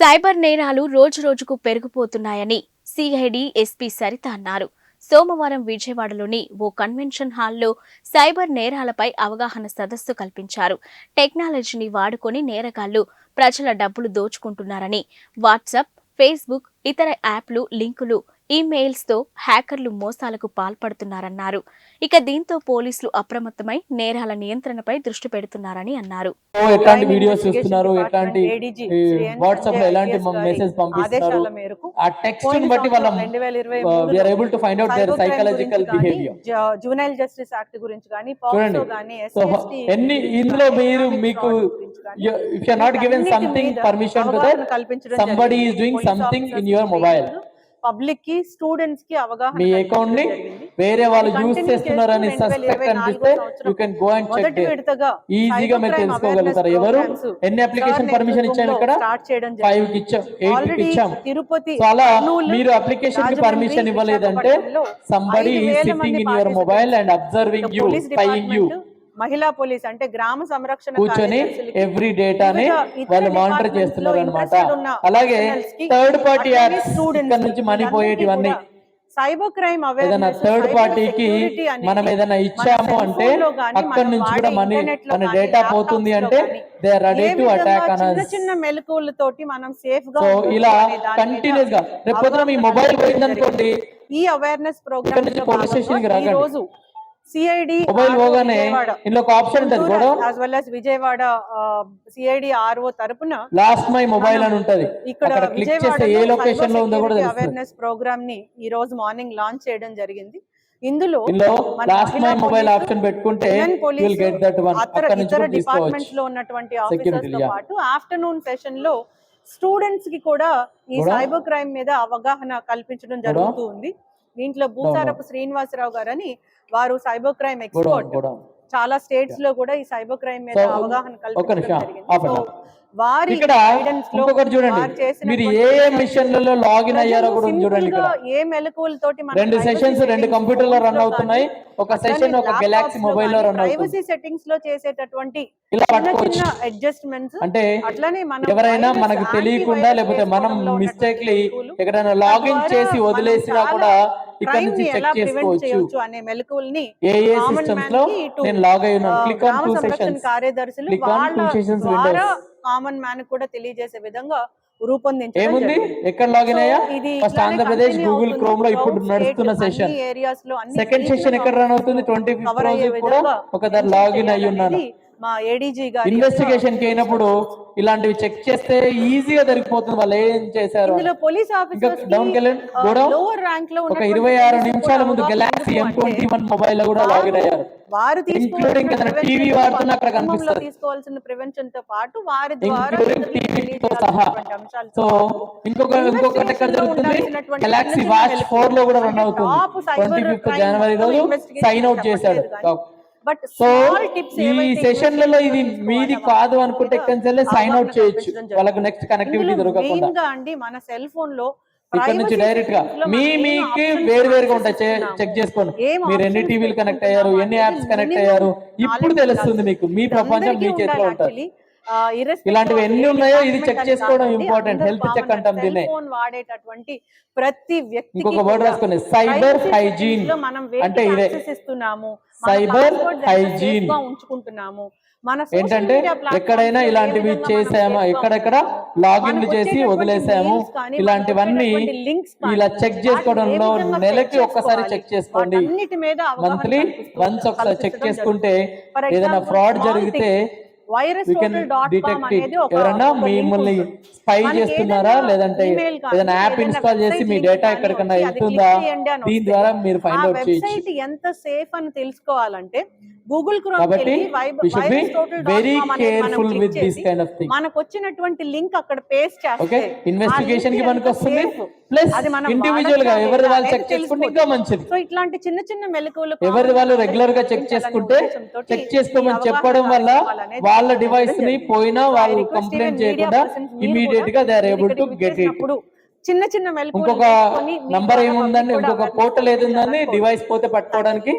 Cyber నేరాలు రోజురోజుకు పెరిగిపోతున్నాయని CID SP Saritha అన్నారు. సోమవారం విజయవాడలోని ఓ కన్వెన్షన్ హాల్లో సైబర్ నేరాలపై అవగాహన సదస్సు కల్పించారు. టెక్నాలజీని వాడుకొని నేరగాళ్ళు ప్రజల డబ్బులు దోచుకుంటున్నారని వాట్సాప్ ఫేస్బుక్ ఇతర యాప్లు లింకులు ఈమెయిల్స్తో హ్యాకర్లు మోసాలకు పాల్పడుతున్నారన్నారు. ఇక దీంతో పోలీసులు అప్రమత్తమై నేరాల నియంత్రణపై దృష్టి పెడుతున్నారని అన్నారు. ఎట్లాంటి వీడియోస్ చూస్తున్నారు? ఎట్లాంటి వాట్సాప్లో ఎలాంటి మెసేజ్ పంపిస్తున్నారు ఆదేశాల మేరకు ఆ టెక్స్ట్ పోయిన బట్టి వాళ్ళ 2023 we are able to find out their psychological behaviour juvenile justice act గురించి కానీ చూడండి. సో ఎన్ని ఇందులో మీరు మీకు if you not given something permission to that కల్పించడం somebody. Is doing something in your mobile పబ్లిక్కి స్టూడెంట్స్కి అవగాహన మీ అకౌంట్ని. వేరే వాళ్ళు చేస్తూ చేస్తున్నారని 2024 సస్పెక్ట్ అనిపిస్తే you can go and check ఈజీగా మీరు తెలుసుకోగలుగుతారు. ఎవరు? ఎన్ని అప్లికేషన్ పర్మిషన్ ఇచ్చాము ఇక్కడ? ఫైవ్. కి ఇచ్చాం ఎయిట్కి ఇచ్చాం. తిరుపతి అలా మీరు అప్లికేషన్కి పర్మిషన్ ఇవ్వలేదంటే సంబడి ఈ sitting in your mobile and observing you spying you మహిళా పోలీస్ అంటే గ్రామ సంరక్షణ కూర్చొని ఎవ్రీ డేటాని వాళ్ళు మానిటర్ చేస్తున్నారు అనమాట అలాగే థర్డ్ పార్టీ ఇక్కడ నుంచి మనీ పోయేటివన్నీ. సైబర్ క్రైమ్ ఏదైనా థర్డ్ పార్టీకి మనం ఏదైనా ఇచ్చాము అంటే అక్కడ నుంచి కూడా మనీ మన డేటా పోతుంది అంటే they are ready to attack అన్ చిన్న మెలకువలతోటి మనం సేఫ్గా సో ఇలా కంటిన్యూస్గా. రేపు మీ మొబైల్ పోయిందనుకోండి ఈ అవేర్నెస్ ప్రోగ్రామ్ police station కి రాకండి. సిఐడి మొబైల్ పోగానే ఇందులో ఒక ఆప్షన్ ఉంటుంది as well as Vijayawada CID RO తరపున లాస్ట్ మై మొబైల్ అని ఉంటది. ఇక్కడ క్లిక్ చేస్తే ఏ లొకేషన్లో ఉందో కూడా అవేర్నెస్ ప్రోగ్రామ్ని ఈ రోజు మార్నింగ్ లాంచ్ చేయడం జరిగింది. ఇందులో లాస్ట్ మై మొబైల్ ఆప్షన్ పెట్టుకుంటే విల్ గెట్ దట్ వన్ అక్కడ నుంచి ఇతర డిపార్ట్మెంట్స్ తీసుకోవచ్చు. లో ఉన్నటువంటి ఆఫీసర్స్తో. పాటు ఆఫ్టర్నూన్ సెషన్లో స్టూడెంట్స్కి కూడా ఈ? సైబర్ క్రైమ్ మీద అవగాహన కల్పించడం జరుగుతూ ఉంది. దీంట్లో భూసారపు శ్రీనివాసరావు గారు అని వారు సైబర్ క్రైమ్ ఎక్స్పర్ట్. చాలా స్టేట్స్లో కూడా ఈ సైబర్ క్రైమ్ మీద అవగాహన కల్పించడం వారి చూడండి. మీరు ఏ మిషన్లలో లాగిన్ అయ్యారో కూడా చూడండి ఏ మెలకువలతోటి రెండు సెషన్స్ రెండు కంప్యూటర్లో రన్ అవుతున్నాయి. ఒక సెషన్ ఒక గెలాక్సీ మొబైల్లో రన్ privacy settings లో చేసేటటువంటి చిన్న అడ్జస్ట్మెంట్స్ అంటే అట్లనే మనం ఎవరైనా మనకు తెలియకుండా లేకపోతే మనం మిస్టేక్లీ ఎక్కడైనా లాగిన్ చేసి వదిలేసినా కూడా ఇక్కడ నుంచి చెక్ చేసుకోవచ్చు. అనే మెలకువల్ని ఏ ఏ common సిస్టమ్స్ man లో కి ఇటు, నేను log click on two sessions కార్యదర్శులు. కామన్ మ్యాన్ కూడా తెలియజేసే విధంగా రూపొందించడం ఏముంది? జరిగింది. ఎక్కడ లాగిన్ అయ్యా ఫస్ట్ ఆంధ్రప్రదేశ్ గూగుల్ క్రోమ్లో ఇప్పుడు నడుస్తున్న సెషన్ areas లో, సెకండ్ సెషన్ ఎక్కడ రన్ అవుతుంది? ట్వంటీ ఫిఫ్త్ రోజు కూడా ensure లాగిన్ అయ్యి ఉన్నాను మా ఏడీజీ గారి ఇన్వెస్టిగేషన్కి అయినప్పుడు ఇలాంటివి చెక్ చేస్తే ఈజీగా దొరికిపోతుంది వాళ్ళు ఏం చేశారు. ఇందులో పోలీస్ ఇంకా డౌన్ లోవర్ ర్యాంక్లో ఒక ఇరవై ఆరు నిమిషాల ముందు గెలాక్సీ ఎం ట్వంటీ వన్ మొబైల్లో కూడా లాగిన్ అయ్యారు. వారు తీసుకోవాల్సిన ప్రివెన్షన్తో పాటు వారి ద్వారా సో ఇంకొక ఇంకొకటి ఎక్కడ జరుగుతుంది? Galaxy watch. ఫోర్లో కూడా రన్ అవుతుంది. ట్వంటీ ఫిఫ్త్ జనవరి రోజు సైన్ అవుట్ చేశాడు బట్ సో స్మాల్ టిప్స్ ఈ సెషన్లలో ఇది మీది కాదు అనుకుంటే సైన్ అవుట్ చేయొచ్చు. వాళ్ళకు నెక్స్ట్ కనెక్టివిటీ దొరకకుండా. అండి మన సెల్ ఫోన్లో ఇక్కడ నుంచి డైరెక్ట్గా మీ మీకు వేరు వేరుగా ఉంటాయి. చెక్ చేసుకోండి. మీరు ఎన్ని టీవీలు కనెక్ట్ అయ్యారు ఎన్ని యాప్స్ కనెక్ట్ అయ్యారు? ఇప్పుడు తెలుస్తుంది మీకు. మీ ప్రపంచం మీ చేతిలో ఉంటుంది. ఇలాంటివి ఎన్ని ఉన్నాయో ఇది చెక్ చేసుకోవడం Health check common. అంటాం దీన్నే. వాడేటటువంటి ప్రతి ఇంకొక privacy hygiene. settings లో మనం వేటికి అంటే ఇదే. ఇస్తున్నాము safe గా ఉంచుకుంటున్నాము మన ఏంటంటే ఎక్కడైనా ఇలాంటివి చేసామా ఎక్కడెక్కడ. లాగిన్లు మనకు చేసి వదిలేసాము ఇలాంటివన్నీ ఇలా చెక్ చేసుకోవడంలో నెలకి ఒక్కసారి చెక్ చేసుకోండి మంత్లీ వన్స్ ఒకసారి చెక్ చేసుకుంటే ఏదైనా ఫ్రాడ్ జరిగితే. వైరస్. ఎవరన్నా మిమ్మల్ని స్పై చేస్తున్నారా? లేదంటే ఏదైనా యాప్ ఇన్స్టాల్ చేసి మీ డేటా ఎక్కడికన్నా వెళ్తుందా? దీని ద్వారా మీరు ఫైండ్ అవుట్ చేయొచ్చు. వెబ్సైట్ ఎంత సేఫ్ అని తెలుసుకోవాలంటే గూగుల్ కాబట్టి we should be very careful with this kind of thing. మనకు వచ్చినటువంటి లింక్ అక్కడ పేస్ట్ ఓకే ఇన్వెస్టిగేషన్కి మనకు వస్తుంది ప్లస్ ఇండివిజువల్గా ఎవరి వాళ్ళు చెక్ చేసుకుంటే ఇంకా మంచిది. సో ఇట్లాంటి చిన్న చిన్న మెలకువలు ఎవరి వాళ్ళు రెగ్యులర్గా చెక్ చేసుకుంటే చెక్ చేసుకోమని చెప్పడం వల్ల వాళ్ళ డివైస్ని పోయినా వాళ్ళు కంప్లైంట్ చేయకుండా ఇమీడియట్గా they are able to get it చిన్న చిన్న మెలకువలు ఇంకొక నంబర్ కూడా ఇంకొక పోర్టల్ ఏది కల్పించాలనుకో. డివైస్ పోతే పట్టుకోవడానికి